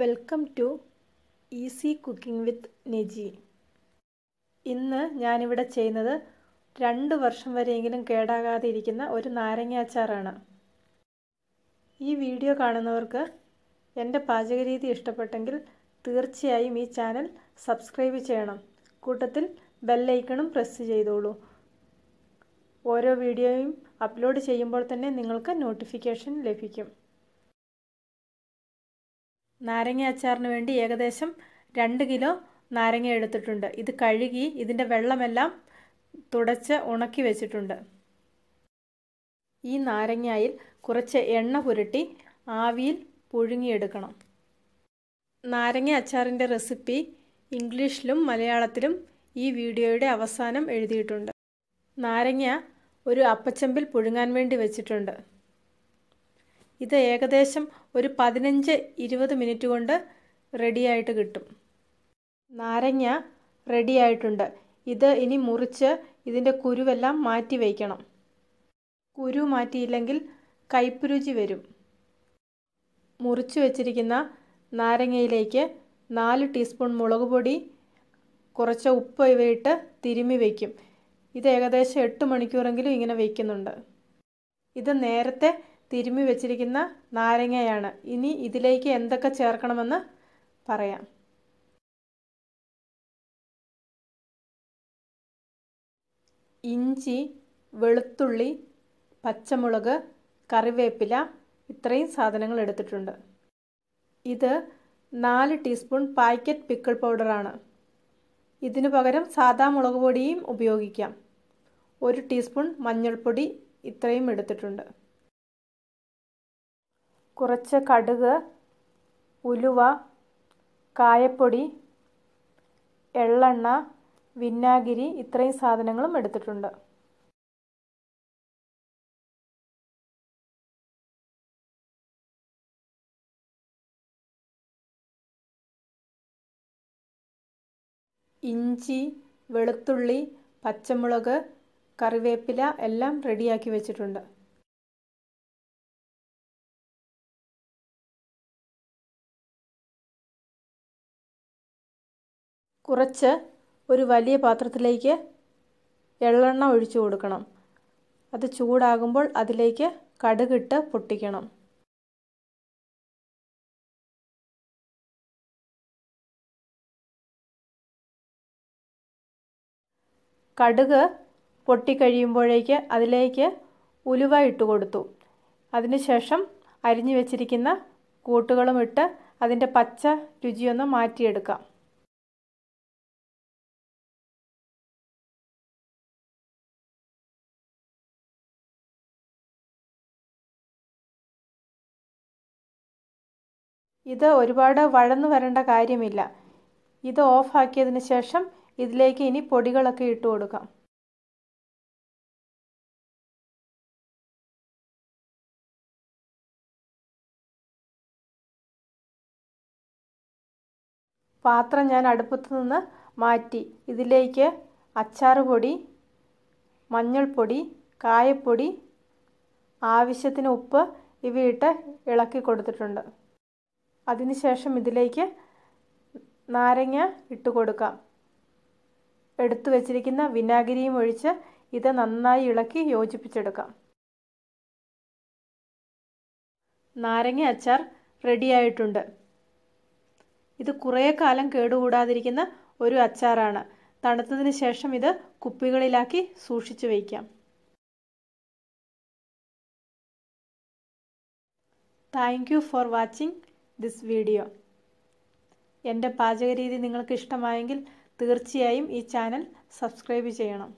Welcome to easy cooking with Neji. ഇന്ന് ഞാനിവിടെ ചെയ്യുന്നത് രണ്ട് വർഷം വരെയെങ്കിലും കേടാകാതെ ഇരിക്കുന്ന ഒരു നാരങ്ങ അച്ചാറാണ്. ഈ വീഡിയോ കാണുന്നവർക്ക് എന്റെ പാചകരീതി ഇഷ്ടപ്പെട്ടെങ്കിൽ തീർച്ചയായും ഈ ചാനൽ സബ്സ്ക്രൈബ് ചെയ്യണം. കൂട്ടത്തിൽ ബെല്ലൈക്കണും പ്രസ് ചെയ്തോളൂ. ഓരോ വീഡിയോയും അപ്ലോഡ് ചെയ്യുമ്പോൾ തന്നെ നിങ്ങൾക്ക് നോട്ടിഫിക്കേഷൻ ലഭിക്കും. നാരങ്ങ അച്ചാറിന് വേണ്ടി ഏകദേശം രണ്ട് കിലോ നാരങ്ങ എടുത്തിട്ടുണ്ട്. ഇത് കഴുകി ഇതിന്റെ വെള്ളമെല്ലാം തുടച്ച് ഉണക്കി വെച്ചിട്ടുണ്ട്. ഈ നാരങ്ങയിൽ കുറച്ച് എണ്ണ പുരട്ടി ആവിയിൽ പുഴുങ്ങിയെടുക്കണം. നാരങ്ങ അച്ചാറിന്റെ റെസിപ്പി ഇംഗ്ലീഷിലും മലയാളത്തിലും ഈ വീഡിയോയുടെ അവസാനം എഴുതിയിട്ടുണ്ട്. നാരങ്ങ ഒരു അപ്പച്ചമ്പിൽ പുഴുങ്ങാൻ വേണ്ടി വെച്ചിട്ടുണ്ട്. ഇത് ഏകദേശം ഒരു പതിനഞ്ച് ഇരുപത് മിനിറ്റ് കൊണ്ട് റെഡിയായിട്ട് കിട്ടും. നാരങ്ങ റെഡിയായിട്ടുണ്ട് ഇത് ഇനി മുറിച്ച് ഇതിന്റെ കുരുവെല്ലാം മാറ്റി വയ്ക്കണം കുരു മാറ്റിയില്ലെങ്കിൽ കയ്പ് വരും. മുറിച്ചു വച്ചിരിക്കുന്ന നാരങ്ങയിലേക്ക് നാല് ടീസ്പൂൺ മുളക് പൊടി കുറച്ച് ഉപ്പ് ഇവയിട്ട് തിരുമ്മി വയ്ക്കും ഇത് ഏകദേശം എട്ട് മണിക്കൂറെങ്കിലും ഇങ്ങനെ വയ്ക്കുന്നുണ്ട് ഇത് നേരത്തെ തിരുമ്മി വെച്ചിരിക്കുന്ന നാരങ്ങയാണ്. ഇനി ഇതിലേക്ക് എന്തൊക്കെ ചേർക്കണമെന്ന് പറയാം. ഇഞ്ചി വെളുത്തുള്ളി പച്ചമുളക് കറിവേപ്പില ഇത്രയും സാധനങ്ങൾ എടുത്തിട്ടുണ്ട്. ഇത് നാല് ടീസ്പൂൺ പാക്കറ്റ് പിക്കിൾ പൗഡറാണ്. ഇതിനു പകരം സാദാ മുളക് പൊടിയും ഉപയോഗിക്കാം. ഒരു ടീസ്പൂൺ മഞ്ഞൾപ്പൊടി ഇത്രയും എടുത്തിട്ടുണ്ട്. കുറച്ച് കടുക് ഉലുവ കായപ്പൊടി എള്ളെണ്ണ വിന്നാഗിരി ഇത്രയും സാധനങ്ങളും എടുത്തിട്ടുണ്ട്. ഇഞ്ചി വെളുത്തുള്ളി പച്ചമുളക് കറിവേപ്പില എല്ലാം റെഡിയാക്കി വെച്ചിട്ടുണ്ട്. കുറച്ച് ഒരു വലിയ പാത്രത്തിലേക്ക് എള്ളെണ്ണ ഒഴിച്ചു കൊടുക്കണം. അത് ചൂടാകുമ്പോൾ അതിലേക്ക് കടുകിട്ട് പൊട്ടിക്കണം. കടുക് പൊട്ടിക്കഴിയുമ്പോഴേക്ക് അതിലേക്ക് ഉലുവ ഇട്ട് കൊടുത്തു. അതിനുശേഷം അരിഞ്ഞു വെച്ചിരിക്കുന്ന കൂട്ടുകളും ഇട്ട് അതിന്റെ പച്ച രുചിയൊന്ന് മാറ്റിയെടുക്കാം. ഇത് ഒരുപാട് വഴന്നു വരേണ്ട കാര്യമില്ല. ഇത് ഓഫാക്കിയതിന് ശേഷം ഇതിലേക്ക് ഇനി പൊടികളൊക്കെ ഇട്ട് കൊടുക്കാം. പാത്രം ഞാൻ അടുപ്പത്തു നിന്ന് മാറ്റി. ഇതിലേക്ക് അച്ചാർ പൊടി മഞ്ഞൾപ്പൊടി കായപ്പൊടി ആവശ്യത്തിന് ഉപ്പ് ഇവയിട്ട് ഇളക്കി കൊടുത്തിട്ടുണ്ട്. അതിനുശേഷം ഇതിലേക്ക് നാരങ്ങ ഇട്ട് കൊടുക്കാം. എടുത്തു വച്ചിരിക്കുന്ന വിനാഗിരിയും ഒഴിച്ച് ഇത് നന്നായി ഇളക്കി യോജിപ്പിച്ചെടുക്കാം. നാരങ്ങ അച്ചാർ റെഡിയായിട്ടുണ്ട് ഇത് കുറേ കാലം കേടുകൂടാതിരിക്കുന്ന ഒരു അച്ചാറാണ്. തണുത്തതിന് ശേഷം ഇത് കുപ്പികളിലാക്കി സൂക്ഷിച്ചു വയ്ക്കാം thank you for watching. This video എന്റെ പാചകരീതി നിങ്ങൾക്ക് ഇഷ്ടമായെങ്കിൽ തീർച്ചയായും ഈ ചാനൽ സബ്സ്ക്രൈബ് ചെയ്യണം.